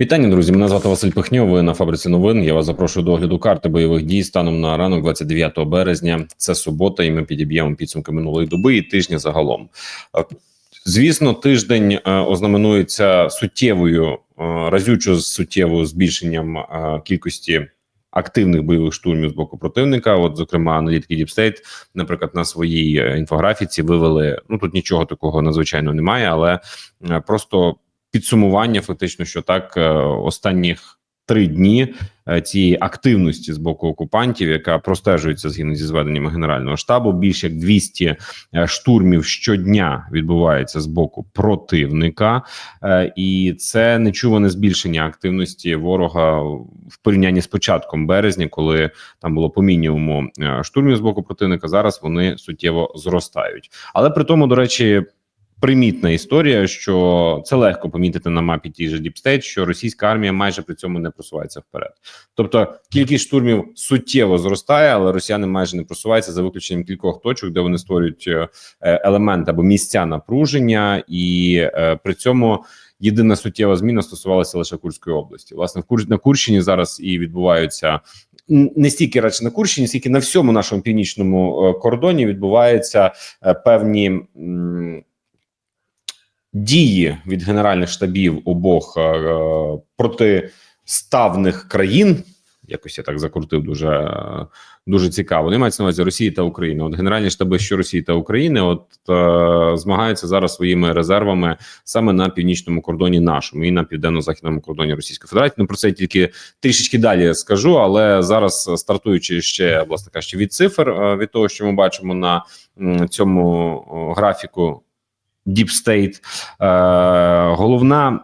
Вітання, друзі. Мене звати Василь Пихньов. Ви на фабриці новин. Я вас запрошую до огляду карти бойових дій станом на ранок 29 березня. Це субота, і ми підіб'ємо підсумки минулої доби і тижня загалом. Е, Звісно, тиждень е, ознаменується суттєвою е, разючо суттєвою збільшенням кількості. Активних бойових штурмів з боку противника, от зокрема, аналітики State, наприклад, на своїй інфографіці вивели. Ну тут нічого такого надзвичайно немає, але просто підсумування, фактично, що так е, останніх три дні е, цієї активності з боку окупантів, яка простежується згідно зі зведеннями генерального штабу, більш як 200 е, штурмів щодня відбувається з боку противника, і це нечуване збільшення активності ворога в порівнянні з початком березня, коли там було по мінімуму штурмів з боку противника. Зараз вони суттєво зростають, але при тому, до речі. Примітна історія, що це легко помітити на мапі ті ж Deep State, що російська армія майже при цьому не просувається вперед. Тобто кількість штурмів суттєво зростає, але росіяни майже не просуваються за виключенням кількох точок, де вони створюють е, елемент або місця напруження, і е, при цьому єдина суттєва зміна стосувалася лише Курської області. Власне, в Кур... на Курщині зараз і відбуваються не стільки радше на Курщині, скільки на всьому нашому північному е, кордоні відбуваються певні. Дії від генеральних штабів обох е, е, протиставних країн, якось я так закрутив дуже е, дуже цікаво. Не мається на увазі Росії та України. От генеральні штаби, що Росії та України, от е, змагаються зараз своїми резервами саме на північному кордоні нашому і на південно-західному кордоні Російської Федерації. Ну про це я тільки трішечки далі скажу. Але зараз стартуючи ще власне кажучи, від цифр від того, що ми бачимо на цьому графіку. Deep State. Е, головна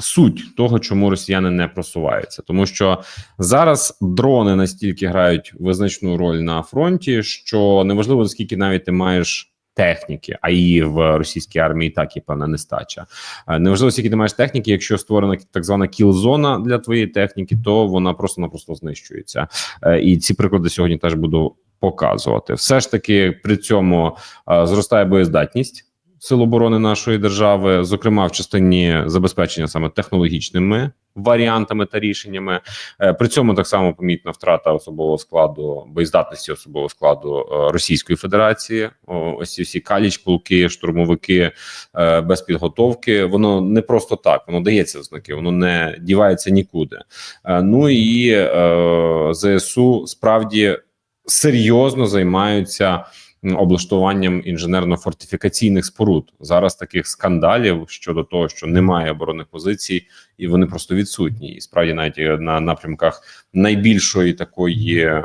суть того, чому росіяни не просуваються, тому що зараз дрони настільки грають визначну роль на фронті, що неважливо наскільки навіть ти маєш. Техніки, а її в російській армії так є певна нестача. Е, Неважливо, скільки ти маєш техніки, якщо створена так звана кіл-зона для твоєї техніки, то вона просто-напросто знищується. Е, І ці приклади сьогодні теж буду показувати. Все ж таки при цьому е, зростає боєздатність сил оборони нашої держави, зокрема в частині забезпечення саме технологічними варіантами та рішеннями. Е, При цьому так само помітна втрата особового складу, боєздатності особового складу е, Російської Федерації. Ось всі каліч, полки, штурмовики е, без підготовки. Воно не просто так, воно дається в знаки, воно не дівається нікуди. Ну і ЗСУ справді серйозно займаються облаштуванням інженерно-фортифікаційних споруд. Зараз таких скандалів щодо того, що немає оборонних позицій, і вони просто відсутні. І справді навіть е, на напрямках найбільшої такої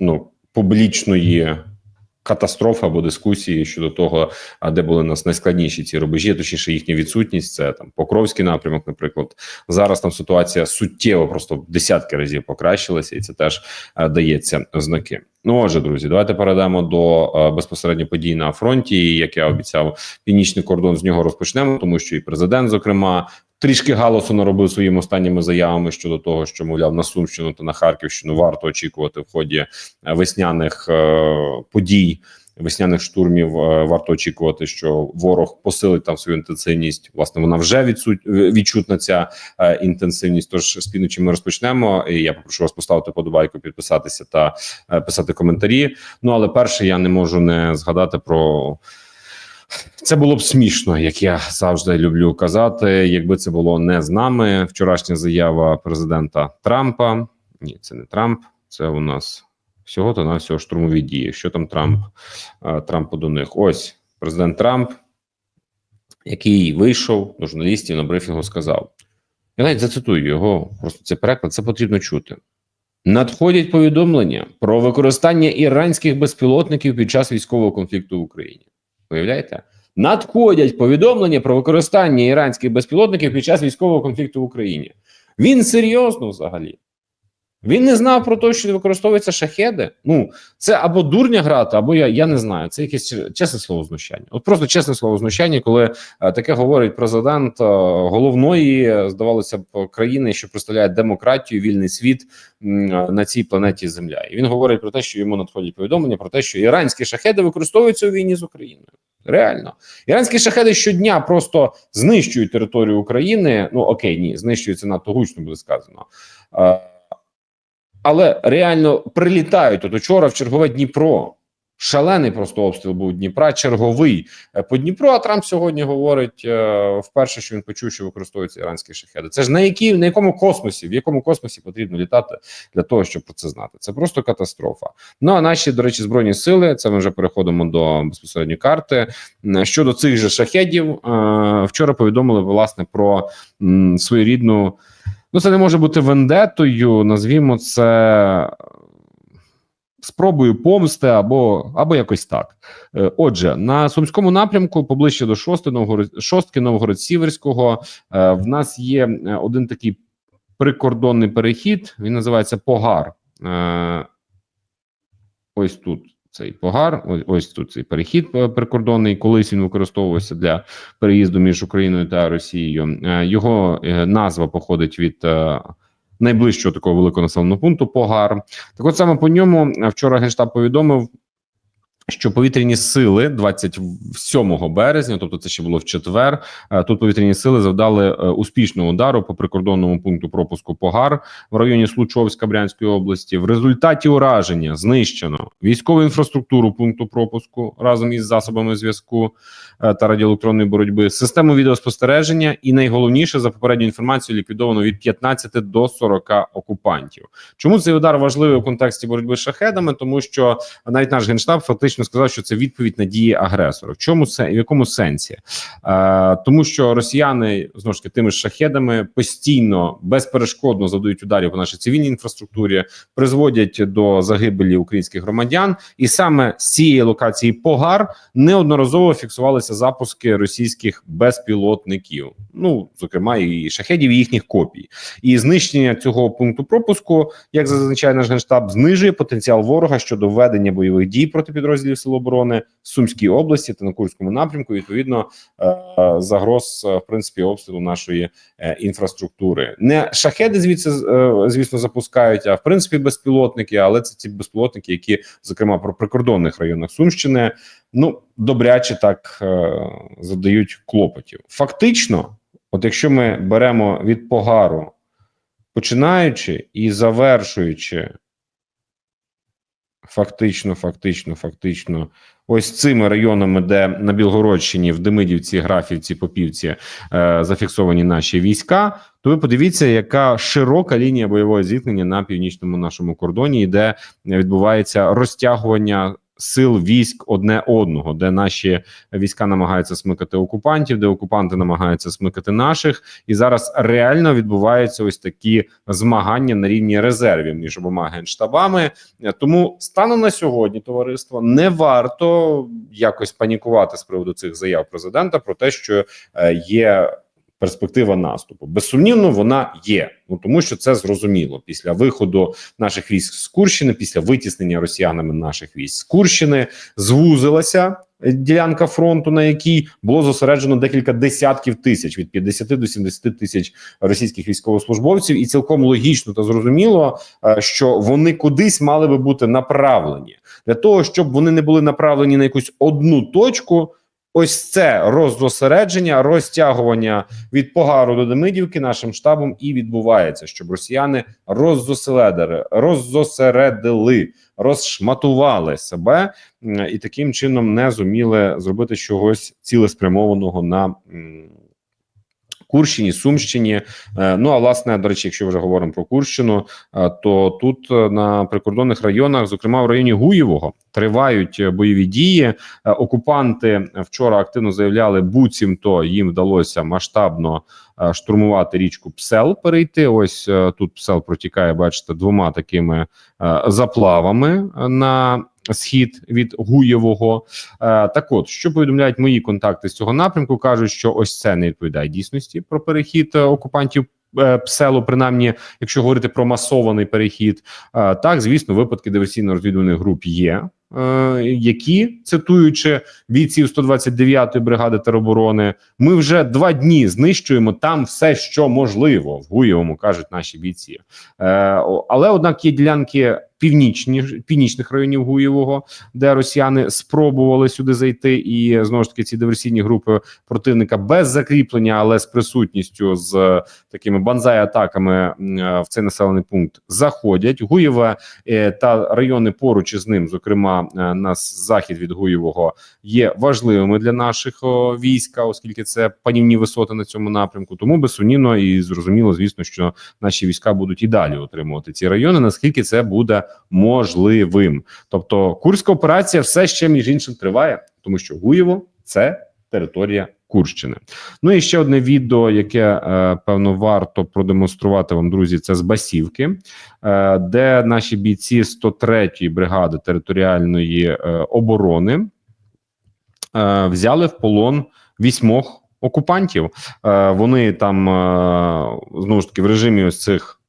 ну публічної. Катастрофи або дискусії щодо того, де були нас найскладніші ці рубежі, точніше їхня відсутність. Це там Покровський напрямок, наприклад. Зараз там ситуація суттєво просто в десятки разів покращилася, і це теж дається знаки. Ну, отже, друзі, давайте перейдемо до е, безпосередньо подій на фронті. І, Як я обіцяв, північний кордон з нього розпочнемо, тому що і президент, зокрема, трішки галасу наробив своїми останніми заявами щодо того, що мовляв на Сумщину та на Харківщину варто очікувати в ході е, весняних е, подій. Весняних штурмів е, варто очікувати, що ворог посилить там свою інтенсивність. Власне, вона вже відсуть відчутна ця е, інтенсивність. Тож з півночі ми розпочнемо. І я попрошу вас поставити подобайку, підписатися та е, писати коментарі. Ну але перше, я не можу не згадати про. Це було б смішно, як я завжди люблю казати, якби це було не з нами. Вчорашня заява президента Трампа. Ні, це не Трамп, це у нас всього то на всього штурмові дії. Що там Трамп е, Трампу до них? Ось президент Трамп, який вийшов до журналістів на брифінгу, сказав: я навіть зацитую його, просто це переклад, це потрібно чути. Надходять повідомлення про використання іранських безпілотників під час військового конфлікту в Україні. Уявляєте? Надходять повідомлення про використання іранських безпілотників під час військового конфлікту в Україні. Він серйозно взагалі. Він не знав про те, що використовуються шахеди. Ну це або дурня грати, або я я не знаю. Це якесь чесне слово знущання. От просто чесне слово знущання, коли е, таке говорить президент е, головної, е, здавалося б, країни, що представляє демократію, вільний світ е, на цій планеті Земля. І він говорить про те, що йому надходять повідомлення про те, що іранські шахеди використовуються у війні з Україною. Реально, іранські шахеди щодня просто знищують територію України. Ну окей, ні, знищуються надто гучно буде сказано. Е, але реально прилітають. От учора в чергове Дніпро. Шалений просто обстріл був Дніпра, черговий е, по Дніпру. А Трамп сьогодні говорить е, вперше, що він почув, що використовуються іранські шахеди. Це ж на які на якому космосі, в якому космосі потрібно літати для того, щоб про це знати. Це просто катастрофа. Ну а наші, до речі, збройні сили. Це ми вже переходимо до безпосередньої карти. Щодо цих же шахедів, е, вчора повідомили власне про своєрідну. Ну, це не може бути вендетою, назвімо це спробою помсти або або якось так. Е, Отже, на сумському напрямку, поближче до шости Новгород, шостки Новгород-Сіверського, е, в нас є е, один такий прикордонний перехід. Він називається Погар. Ось тут цей погар. Ось, ось тут цей перехід е, прикордонний. Колись він використовувався для переїзду між Україною та Росією. Е, Його е, назва походить від найближчого такого великого населеного пункту Погар. Так, от саме по ньому вчора генштаб повідомив. Що повітряні сили 27 березня, тобто це ще було в четвер. е, Тут повітряні сили завдали е, успішного удару по прикордонному пункту пропуску Погар в районі Случовська Брянської області. В результаті ураження знищено військову інфраструктуру пункту пропуску разом із засобами зв'язку е, та радіоелектронної боротьби, систему відеоспостереження, і найголовніше за попередньою інформацією ліквідовано від 15 до 40 окупантів. Чому цей удар важливий у контексті боротьби з шахедами? Тому що навіть наш генштаб фактично сказав, що це відповідь на дії агресора. В чому це в якому сенсі? Е, тому що росіяни знову ж таки тими ж шахедами постійно безперешкодно завдають ударів по нашій цивільній інфраструктурі, призводять до загибелі українських громадян, і саме з цієї локації Погар неодноразово фіксувалися запуски російських безпілотників. Ну зокрема, і шахедів, і їхніх копій, і знищення цього пункту пропуску, як зазначає наш генштаб, знижує потенціал ворога щодо ведення бойових дій проти підрозділів Сил оборони в Сумській області та на Курському напрямку. Відповідно, е, загроз е, в принципі обстрілу нашої е, інфраструктури. Не шахеди звідси звісно запускають, а в принципі безпілотники. Але це ці безпілотники, які зокрема про прикордонних районах Сумщини, ну добряче так задають клопотів. Фактично, от якщо ми беремо від погару, починаючи і завершуючи. Фактично, фактично, фактично, ось цими районами, де на Білгородщині, в Демидівці, Графівці, Попівці е, зафіксовані наші війська, то ви подивіться, яка широка лінія бойового зіткнення на північному нашому кордоні, і де відбувається розтягування сил військ одне одного, де наші війська намагаються смикати окупантів, де окупанти намагаються смикати наших, і зараз реально відбуваються ось такі змагання на рівні резервів між обома генштабами. Тому станом на сьогодні, товариство, не варто якось панікувати з приводу цих заяв президента про те, що е, є. Перспектива наступу безсумнівно вона є. Ну тому що це зрозуміло після виходу наших військ з Курщини, після витіснення росіянами наших військ з Курщини, звузилася е, ділянка фронту, на якій було зосереджено декілька десятків тисяч від 50 до 70 тисяч російських військовослужбовців, і цілком логічно та зрозуміло, е, що вони кудись мали би бути направлені для того, щоб вони не були направлені на якусь одну точку. Ось це роззосередження, розтягування від погару до Демидівки нашим штабом і відбувається, щоб росіяни роззосередили, роззосередили, розшматували себе і таким чином не зуміли зробити чогось цілеспрямованого на Курщині, Сумщині. Е, Ну а власне, до речі, якщо вже говоримо про Курщину, е, то тут е, на прикордонних районах, зокрема в районі Гуєвого, тривають бойові дії. Окупанти вчора активно заявляли, буцімто їм вдалося масштабно штурмувати річку Псел. Перейти. Ось тут Псел протікає, бачите, двома такими заплавами на схід від Гуєвого. Е, Так, от що повідомляють мої контакти з цього напрямку, кажуть, що ось це не відповідає дійсності про перехід е, окупантів е, принаймні, якщо говорити про масований перехід. Так, звісно, випадки диверсійно-розвідувальних груп є. Е, Які цитуючи бійців 129-ї бригади тероборони, ми вже два дні знищуємо там все, що можливо в Гуєвому, кажуть наші бійці. Е, але однак є ділянки північні північних районів Гуєвого, де росіяни спробували сюди зайти, і знову ж таки ці диверсійні групи противника без закріплення, але з присутністю з е, такими банзай-атаками в цей населений пункт заходять. Гуєве та райони поруч із ним, зокрема е, на захід від Гуєвого, є важливими для наших війська, оскільки це панівні висоти на цьому напрямку. Тому безсумнівно і зрозуміло, звісно, що наші війська будуть і далі отримувати ці райони, наскільки це буде можливим. Тобто, курська операція все ще між іншим триває, тому що Гуєво це територія Курщини. Ну і ще одне відео, яке е, певно варто продемонструвати вам, друзі. Це з Басівки, е, де наші бійці 103-ї бригади територіальної е, оборони взяли в полон вісьмох окупантів. Вони там знову ж таки в режимі ось цих.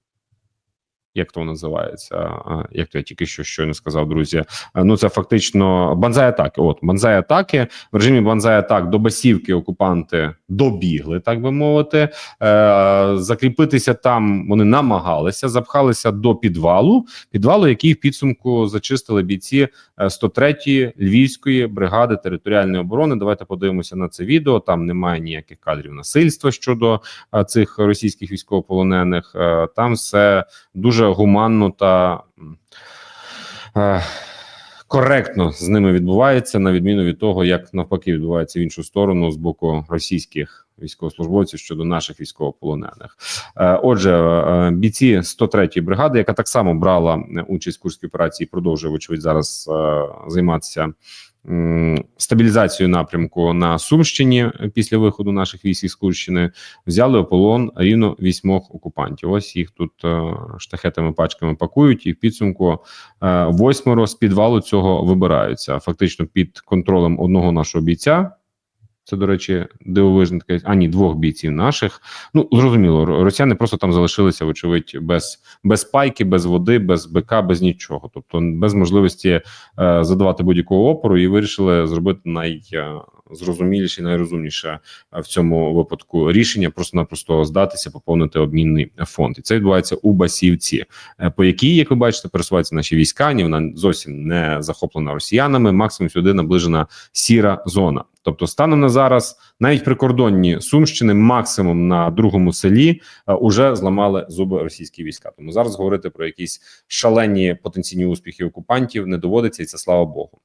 Як то називається? Як то я тільки що щойно сказав, друзі? Е, Ну це фактично банзай атаки. От банзай атаки в режимі банзай атак до басівки окупанти добігли, так би мовити. Е, закріпитися там вони намагалися, запхалися до підвалу, підвалу, який в підсумку зачистили бійці е, 103-ї львівської бригади територіальної оборони. Давайте подивимося на це відео. Там немає ніяких кадрів насильства щодо е, цих російських військовополонених. Е, Там все дуже гуманно та е, коректно з ними відбувається, на відміну від того, як навпаки відбувається в іншу сторону з боку російських військовослужбовців щодо наших військовополонених. Е, Отже, е, бійці 103-ї бригади, яка так само брала е, участь в курській операції, продовжує вочевидь зараз е, займатися стабілізацією напрямку на Сумщині е, після виходу наших військ із Курщини, взяли у полон рівно вісьмох окупантів. Ось їх тут е, штахетами пачками пакують, і в підсумку е, восьмеро з підвалу цього вибираються. Фактично під контролем одного нашого бійця. Це, до речі, дивовижна така, а ні, двох бійців наших. Ну зрозуміло, росіяни просто там залишилися, вочевидь, без, без пайки, без води, без БК, без нічого. Тобто, без можливості е, задавати будь-якого опору, і вирішили зробити найзрозуміліше, найрозумніше е, в цьому випадку рішення просто-напросто здатися, поповнити обмінний фонд. І це відбувається у Басівці, е, по якій, як ви бачите, пересуваються наші війська. Ні, вона зовсім не захоплена росіянами. Максимум сюди наближена сіра зона. Тобто, станом на зараз, навіть прикордонні Сумщини, максимум на другому селі е, уже зламали зуби російські війська. Тому зараз говорити про якісь шалені потенційні успіхи окупантів не доводиться, і це слава Богу.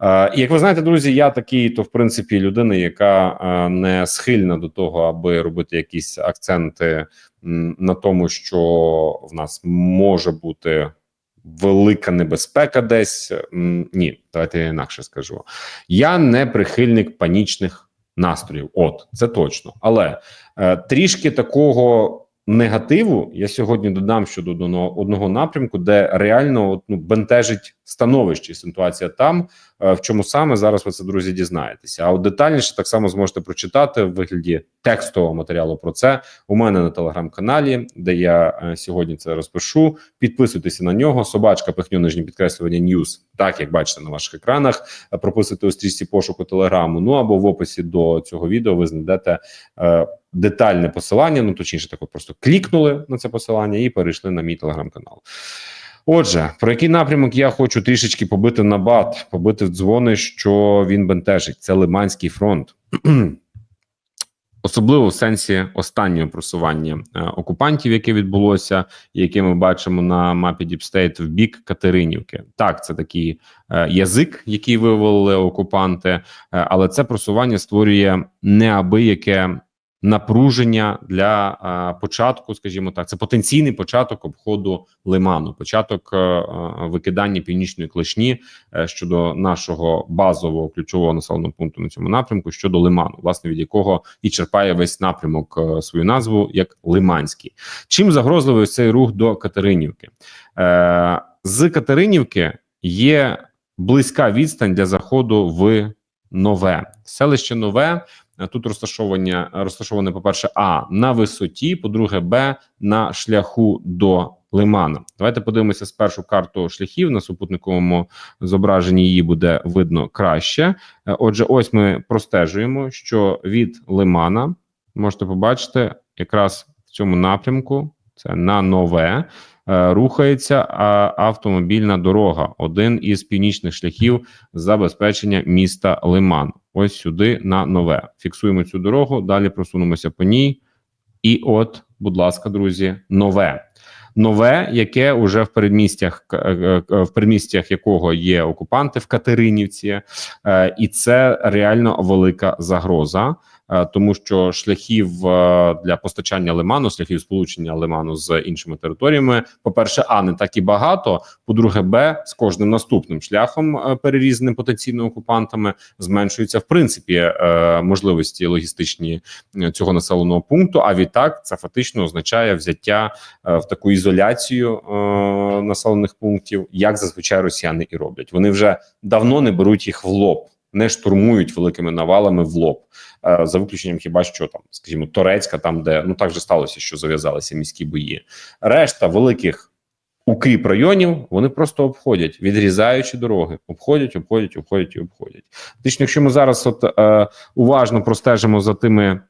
Е, і як ви знаєте, друзі, я такий, то в принципі людина, яка е, не схильна до того, аби робити якісь акценти на тому, що в нас може бути. Велика небезпека десь ні, давайте я інакше скажу. Я не прихильник панічних настроїв. От це точно. Але е, трішки такого негативу я сьогодні додам щодо одного, напрямку, де реально от, ну, бентежить становище ситуація там. Е, в чому саме зараз ви це друзі дізнаєтеся? А от детальніше так само зможете прочитати в вигляді текстового матеріалу про це у мене на телеграм-каналі, де я е, сьогодні це розпишу. Підписуйтеся на нього. Собачка пихню нижнє підкреслювання Ньюс, так як бачите на ваших екранах. Е, Прописуйте у стрічці пошуку телеграму. Ну або в описі до цього відео ви знайдете детальне посилання. Ну точніше, так от просто клікнули на це посилання і перейшли на мій телеграм-канал. Отже, про який напрямок я хочу трішечки побити на бат, побити в дзвони, що він бентежить. Це Лиманський фронт. Особливо в сенсі останнього просування е, окупантів, яке відбулося, яке ми бачимо на мапі Діпстейт в бік Катеринівки. Так, це такий е, язик, який вивели окупанти, е, але це просування створює неабияке напруження для початку, скажімо так, це потенційний початок обходу лиману, початок е, е, викидання північної клешні е, щодо нашого базового ключового населеного пункту на цьому напрямку щодо лиману, власне від якого і черпає весь напрямок свою назву як Лиманський. Чим загрозливий цей рух до Катеринівки? З Катеринівки є близька відстань для заходу в нове селище нове Тут розташовання розташоване, по-перше, А на висоті, по-друге, Б на шляху до лимана. Давайте подивимося спершу карту шляхів на супутниковому зображенні. Її буде видно краще. Е, Отже, ось ми простежуємо, що від лимана можете побачити якраз в цьому напрямку. Це на нове е, рухається автомобільна дорога, один із північних шляхів забезпечення міста Лиман. Ось сюди на нове. Фіксуємо цю дорогу, далі просунемося по ній. І от, будь ласка, друзі, нове. Нове, яке уже в передмістях е, е, в передмістях якого є окупанти в Катеринівці, е, і це реально велика загроза, е, тому що шляхів е, для постачання лиману, шляхів сполучення лиману з іншими територіями, по перше, а не так і багато. По-друге, б з кожним наступним шляхом е, перерізаним потенційно окупантами зменшуються в принципі е, можливості логістичні е, цього населеного пункту. А відтак це фактично означає взяття е, в таку ізоляцію е, населених пунктів, як зазвичай росіяни і роблять. Вони вже давно не беруть їх в лоб. Не штурмують великими навалами в лоб, Е, за виключенням хіба що там, скажімо, Торецька, там де ну так же сталося, що зав'язалися міські бої. Решта великих укріп районів вони просто обходять, відрізаючи дороги, обходять, обходять, обходять і обходять. Фактично, якщо ми зараз от е, уважно простежимо за тими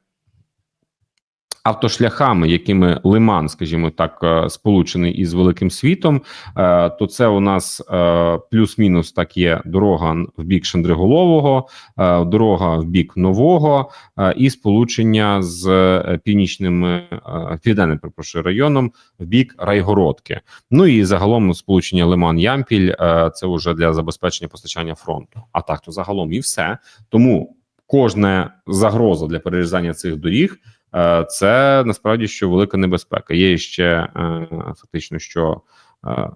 автошляхами, якими Лиман, скажімо так, е, сполучений із великим світом, е, то це у нас е, плюс-мінус так є дорога в бік Шандриголового, дорога в бік нового і сполучення з північним південним перепрошую, районом в бік Райгородки. Ну і загалом сполучення Лиман-Ямпіль це вже для забезпечення постачання фронту. А так то загалом і все. Тому кожна загроза для перерізання цих доріг. Е, Це насправді що велика небезпека. Є ще е, фактично, що е,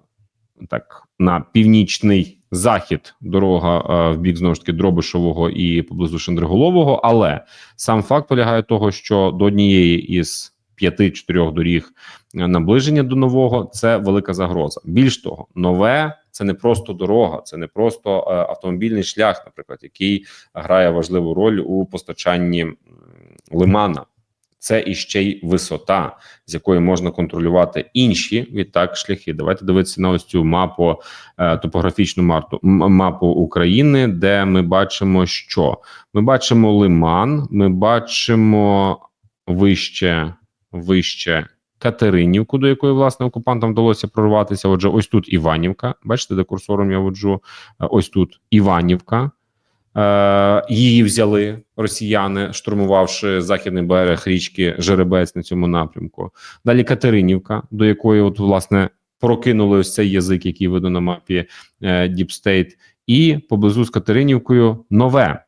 так на північний захід дорога в бік знову ж таки Дробишового і поблизу Шендриголового. Але сам факт полягає того, що до однієї із п'яти-чотирьох доріг наближення до нового це велика загроза. Більш того, нове це не просто дорога, це не просто е, автомобільний шлях, наприклад, який грає важливу роль у постачанні лимана. Це іще й висота, з якої можна контролювати інші відтак шляхи. Давайте дивитися на ось цю мапу, е, топографічну марту, мапу України, де ми бачимо, що ми бачимо лиман, ми бачимо вище, вище Катеринівку, до якої власне окупантам вдалося прорватися. Отже, ось тут Іванівка. Бачите, де курсором я воджу? Е, Ось тут Іванівка. Е, її взяли росіяни, штурмувавши західний берег річки Жеребець на цьому напрямку. Далі Катеринівка, до якої, от власне, прокинули ось цей язик, який видно на мапі State, і поблизу з Катеринівкою нове.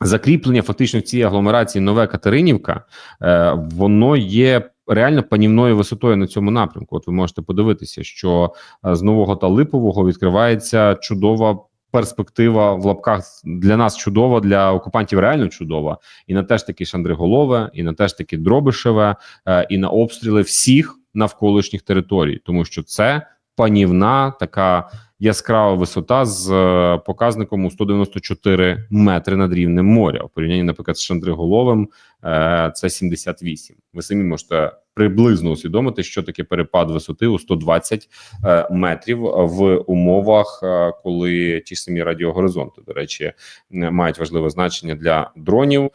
Закріплення фактично в цій агломерації нове Катеринівка, е, воно є реально панівною висотою на цьому напрямку. От ви можете подивитися, що е, з нового та липового відкривається чудова перспектива в лапках для нас чудова, для окупантів реально чудова. І на теж таки Шандриголове, і на теж таки Дробишеве, е, і на обстріли всіх навколишніх територій, тому що це панівна така яскрава висота з е, показником у 194 метри над рівнем моря. У порівнянні, наприклад, з Шандриголовим е, це 78. Ви самі можете приблизно усвідомити, що таке перепад висоти у 120 е, метрів в умовах, е, коли ті самі радіогоризонти, до речі, е, мають важливе значення для дронів.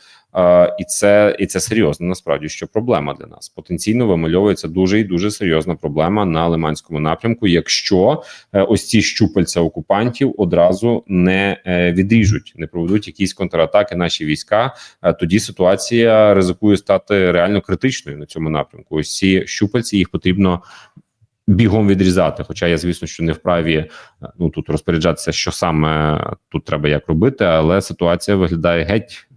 І це і це серйозно насправді що проблема для нас потенційно вимальовується дуже і дуже серйозна проблема на лиманському напрямку, якщо ось ці щупальця окупантів одразу не відріжуть, не проведуть якісь контратаки наші війська. Тоді ситуація ризикує стати реально критичною на цьому напрямку. Ось ці щупальці їх потрібно. Бігом відрізати, хоча я звісно, що не вправі е, ну тут розпоряджатися, що саме тут треба як робити, але ситуація виглядає геть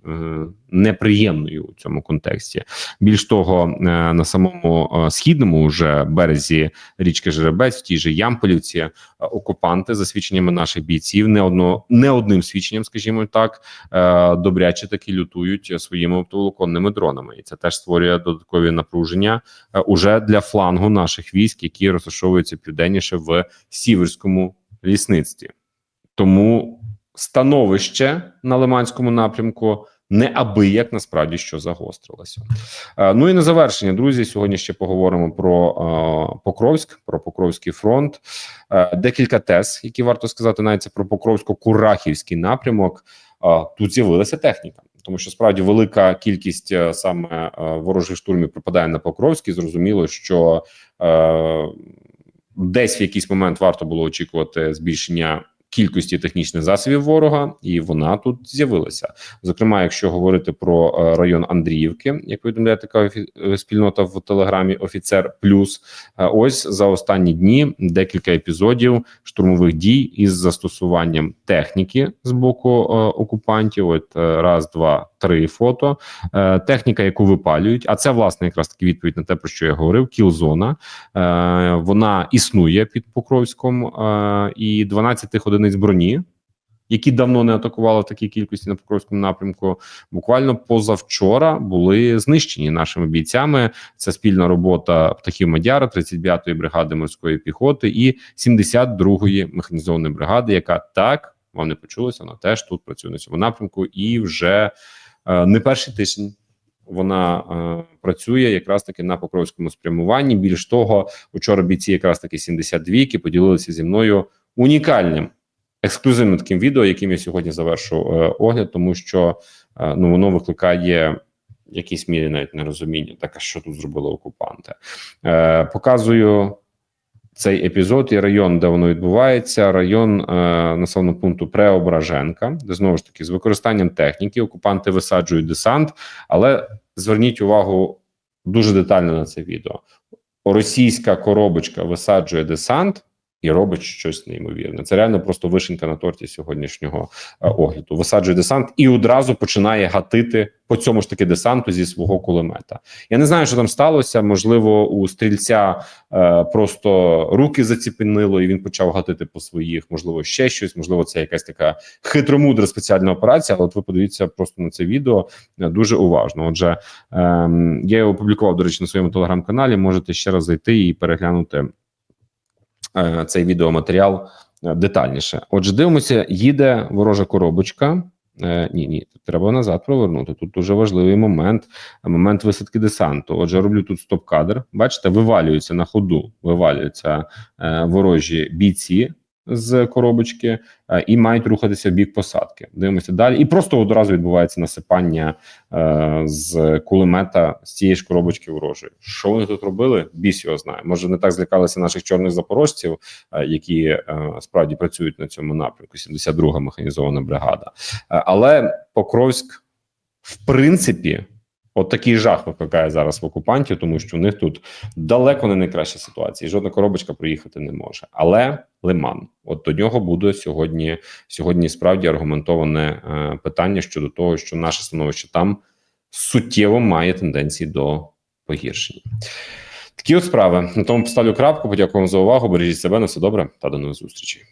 неприємною у цьому контексті. Більш того, е, на самому е, східному вже березі річки Жеребець, в тій же Ямполівці, е, окупанти за свідченнями наших бійців, не одно не одним свідченням, скажімо так, е, добряче таки лютують своїми оптоволоконними дронами, і це теж створює додаткові напруження е, уже для флангу наших військ, які розташовуються південніше в сіверському лісництві. Тому становище на Лиманському напрямку неабияк насправді що загострилося. Е, Ну і на завершення, друзі, сьогодні ще поговоримо про е, Покровськ, про Покровський фронт. Е, Декілька тез, які варто сказати, навіть це про Покровсько-Курахівський напрямок. Тут з'явилася техніка. Тому що справді велика кількість саме ворожих штурмів припадає на Покровський. Зрозуміло, що е, десь в якийсь момент варто було очікувати збільшення кількості технічних засобів ворога, і вона тут з'явилася. Зокрема, якщо говорити про е, район Андріївки, як повідомляє така е, спільнота в телеграмі Офіцер Плюс, е, ось за останні дні декілька епізодів штурмових дій із застосуванням техніки з боку окупантів. От раз, два, три фото. Е, техніка, яку випалюють, а це власне якраз таки відповідь на те, про що я говорив. Кілзона е, вона існує під Покровськом е, і 12 одиниць броні. Які давно не атакували в такій кількості на Покровському напрямку, буквально позавчора були знищені нашими бійцями. Це спільна робота птахів Мадяра, 39-ї бригади морської піхоти і 72-ї механізованої бригади, яка так вам не почулося, вона теж тут працює на цьому напрямку, і вже не перший тиждень вона е, працює якраз таки на покровському спрямуванні. Більш того, вчора бійці якраз таки 72-ки поділилися зі мною унікальним ексклюзивним таким відео, яким я сьогодні завершу е, огляд, тому що е, ну воно викликає. в Якійсь мірі навіть нерозуміння, так а що тут зробили окупанти. Е, показую цей епізод і район, де воно відбувається. Район е, населеного пункту Преображенка, де знову ж таки з використанням техніки окупанти висаджують десант. Але зверніть увагу дуже детально на це відео. Російська коробочка висаджує десант. І робить щось неймовірне. Це реально просто вишенька на торті сьогоднішнього е, огляду. Висаджує десант і одразу починає гатити по цьому ж таки десанту зі свого кулемета. Я не знаю, що там сталося. Можливо, у стрільця е, просто руки заціпенило, і він почав гатити по своїх. Можливо, ще щось. Можливо, це якась така хитромудра спеціальна операція. Але от ви подивіться просто на це відео е, дуже уважно. Отже, е, я його опублікував, до речі, на своєму телеграм-каналі. Можете ще раз зайти і переглянути е, цей відеоматеріал е, детальніше. Отже, дивимося, їде ворожа коробочка. Е, ні, ні, треба назад провернути. Тут дуже важливий момент, момент висадки десанту. Отже, роблю тут стоп-кадр. Бачите, вивалюються на ходу, вивалюються ворожі бійці з коробочки е, і мають рухатися в бік посадки. Дивимося далі, і просто одразу відбувається насипання е, з кулемета з цієї ж коробочки ворожої. Що вони тут робили? Біс його знає. Може, не так злякалися наших чорних запорожців, е, які справді працюють на цьому напрямку. 72-га механізована бригада. Але Покровськ, в принципі. От такий жах викликає зараз в окупантів, тому що у них тут далеко не найкраща ситуація. і Жодна коробочка проїхати не може. Але Лиман, от до нього буде сьогодні. Сьогодні справді аргументоване е, питання щодо того, що наше становище там суттєво має тенденції до погіршення. Такі от справи. На тому поставлю крапку. Подякую вам за увагу. Бережіть себе на все добре та до нових зустрічей.